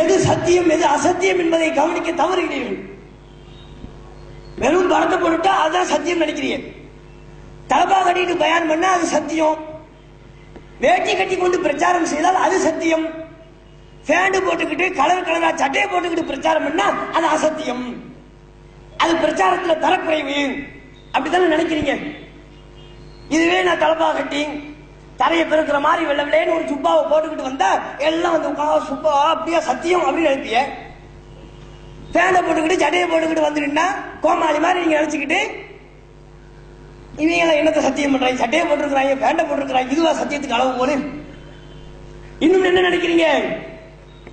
எது சத்தியம் எது அசத்தியம் என்பதை கவனிக்க தவறுகிறீர்கள் வெறும் படத்தை போட்டுட்டா அதுதான் சத்தியம் நினைக்கிறீங்க தலப்பா கட்டிட்டு பயன் பண்ணா அது சத்தியம். வேட்டி கட்டி கொண்டு பிரச்சாரம் செய்தால் அது சத்தியம். ஃபேண்டு போட்டுக்கிட்டு கலர் கலரா சட்டையை போட்டுக்கிட்டு பிரச்சாரம் பண்ணா அது அசத்தியம். அது பிரச்சாரத்தில் தரக்குறைவு. அப்படித்தானே நினைக்கிறீங்க? இதுவே நான் தலப்பா கட்டி தரையை பெருக்கிற மாதிரி வெள்ள வெள்ளைன்னு ஒரு சுப்பாவை போட்டுக்கிட்டு வந்தா எல்லாம் வந்து உட்கா சுப்பா அப்படியே சத்தியம் அப்படின்னு நினைப்பிய ஃபேனை போட்டுக்கிட்டு ஜடையை போட்டுக்கிட்டு வந்துட்டா கோமாளி மாதிரி நீங்க நினைச்சுக்கிட்டு இவங்க என்னத்தை சத்தியம் பண்றாங்க? சட்டையை போட்டிருக்கிறாங்க பேண்டை போட்டிருக்கிறாங்க இதுவா சத்தியத்துக்கு அளவு போல இன்னும் என்ன நினைக்கிறீங்க?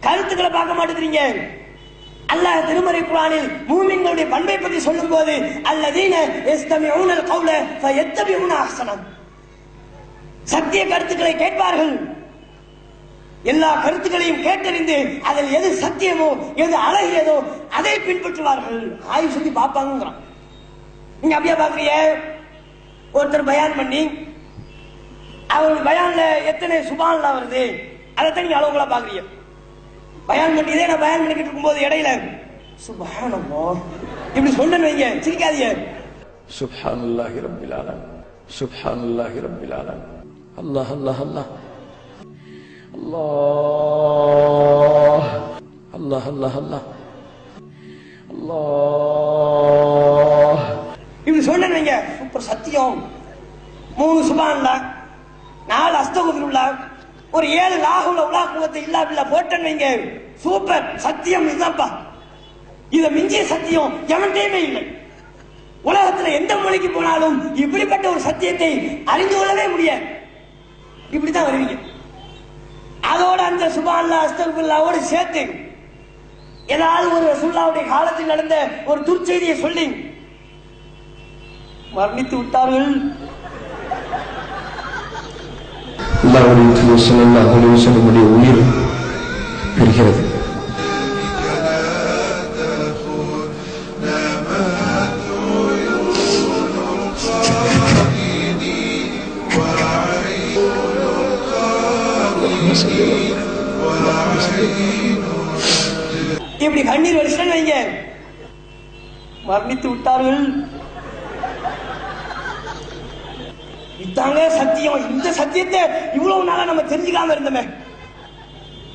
கருத்துக்களை பார்க்க மாட்டேங்கிறீங்க. அல்லாஹ் திருமறை குரானில் மூமின்களுடைய பண்பை பற்றி சொல்லும் போது அல்லதீன எஸ்தமி ஊனல் கவுல எத்தமி ஊன ஆசனம் சத்திய கருத்துக்களை கேட்பார்கள். எல்லா கருத்துக்களையும் கேட்டறிந்து அதில் எது சத்தியமோ எது அழகியதோ அதை பின்பற்றுவார்கள். ஆய்வு செஞ்சு பார்ப்பாங்கிறான் நீங்க அப்படியே பாக்குறீங்க ஒருத்தர் பயான் பண்ணி அவங்க பயான்ல எத்தனை சுபான்லாம் வருது அதைத்தான் நீங்க அளவுகளா பாக்குறீங்க பயான் பண்ணி இதே நான் பயான் பண்ணிக்கிட்டு இருக்கும்போது இடையில சுபானமோ இப்படி சொன்னு வைங்க சிரிக்காதீங்க. சுபான் அல்லாஹி ரபிலாலம் சுபான் அல்லாஹி ரபிலாலம் الله الله الله الله الله الله الله الله இப்படி சொன்னேன்னு வைங்க சூப்பர் சத்தியம் மூணு சுபான்ல நாலு அஸ்தகுதுல்லா ஒரு ஏழு லாகுல உலா குவத்தை இல்லா பில்லா போட்டேன்னு வைங்க சூப்பர் சத்தியம் இதுதான்ப்பா இத மிஞ்சிய சத்தியம் எவன்டையுமே இல்லை உலகத்துல எந்த மொழிக்கு போனாலும் இப்படிப்பட்ட ஒரு சத்தியத்தை அறிந்து கொள்ளவே முடியாது இப்படிதான் வருவீங்க. அதோட அந்த சுபால்லா அஸ்தகுல்லாவோடு சேர்த்து ஏதாவது ஒரு ரசுல்லாவுடைய காலத்தில் நடந்த ஒரு துர்ச்செய்தியை சொல்லி மரணித்து விட்டார்கள். அல்லாஹ்வுடைய உயிர் பெறுகிறது. இப்படி கண்ணீர் வடிச்சுன்னு வைங்க. மரணித்து விட்டார்கள். இதாங்க சத்தியம். இந்த சத்தியத்தை இவ்வளவு நாளா நம்ம தெரிஞ்சுக்காம இருந்தோமே.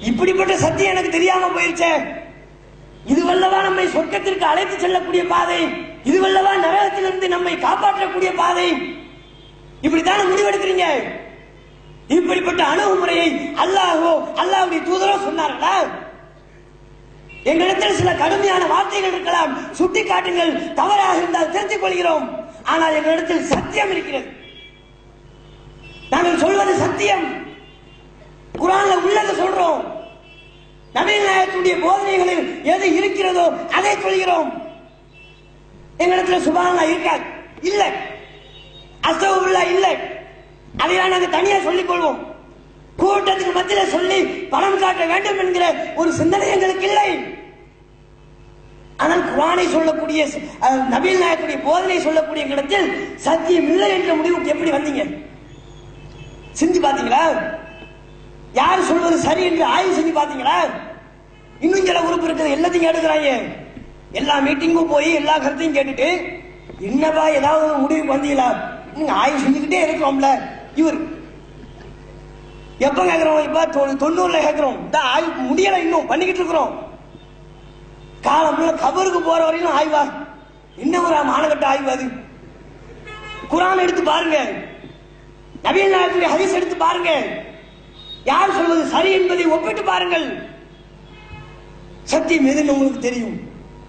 இப்படிப்பட்ட சத்தியம் எனக்கு தெரியாம போயிருச்சே. இதுவல்லவா நம்மை சொர்க்கத்திற்கு அழைத்து செல்லக்கூடிய பாதை. இதுவல்லவா நரகத்திலிருந்து நம்மை காப்பாற்றக்கூடிய பாதை. இப்படித்தானே முடிவெடுக்கிறீங்க? இப்படிப்பட்ட அணுகுமுறையை அல்லாவுடைய தூதரும் தூதரோ சொன்னார்களா? எங்களிடத்தில் சில கடுமையான வார்த்தைகள் இருக்கலாம். சுட்டி காட்டுங்கள் தவறாக இருந்தால் தெரிஞ்சு கொள்கிறோம். ஆனால் எங்களிடத்தில் சத்தியம் இருக்கிறது. நாங்கள் சொல்வது சத்தியம். குரான்ல உள்ளதை சொல்றோம். நவீன நாயகத்துடைய போதனைகளில் எது இருக்கிறதோ அதை சொல்கிறோம். எங்களிடத்தில் சுபானா இருக்காது. இல்ல. அசவுல்லா இல்லை. அதை நாங்கள் தனியாக சொல்லிக் கொள்வோம் கூட்டத்துக்கு மத்தியில் சொல்லி பணம் காட்ட வேண்டும் என்கிற ஒரு சிந்தனை எங்களுக்கு இல்லை. ஆனால் குரானை சொல்லக்கூடிய நபீல் நாயக்குடைய போதனை சொல்லக்கூடிய இடத்தில் சத்தியம் இல்லை என்ற முடிவுக்கு எப்படி வந்தீங்க? செஞ்சு பாத்தீங்களா யார் சொல்வது சரி என்று ஆய்வு செஞ்சு பாத்தீங்களா இன்னும் சில உறுப்பு இருக்குது எல்லாத்தையும் எடுக்கிறாங்க. எல்லா மீட்டிங்கும் போய் எல்லா கருத்தையும் கேட்டுட்டு என்னப்பா ஏதாவது ஒரு முடிவுக்கு வந்தீங்களா? நீங்க ஆய்வு செஞ்சுக்கிட்டே இருக்கிறோம்ல இவர் எப்ப கேக்குறோம்? இப்ப தொ- தொண்ணூறுல கேக்குறோம். இந்த ஆய்வு முடியல இன்னும். பண்ணிக்கிட்டு இருக்கிறோம். காலம் கபருக்கு போற வரையிலும் ஆய்வா? இன்னும் ஒரு மானகட்ட ஆய்வு அது. குரான் எடுத்து பாருங்க. நவீன நாயகத்துடைய ஹரிஸ் எடுத்து பாருங்க. யார் சொல்வது? சரி என்பதை ஒப்பிட்டு பாருங்கள். சத்தியம் எதுன்னு உங்களுக்கு தெரியும்.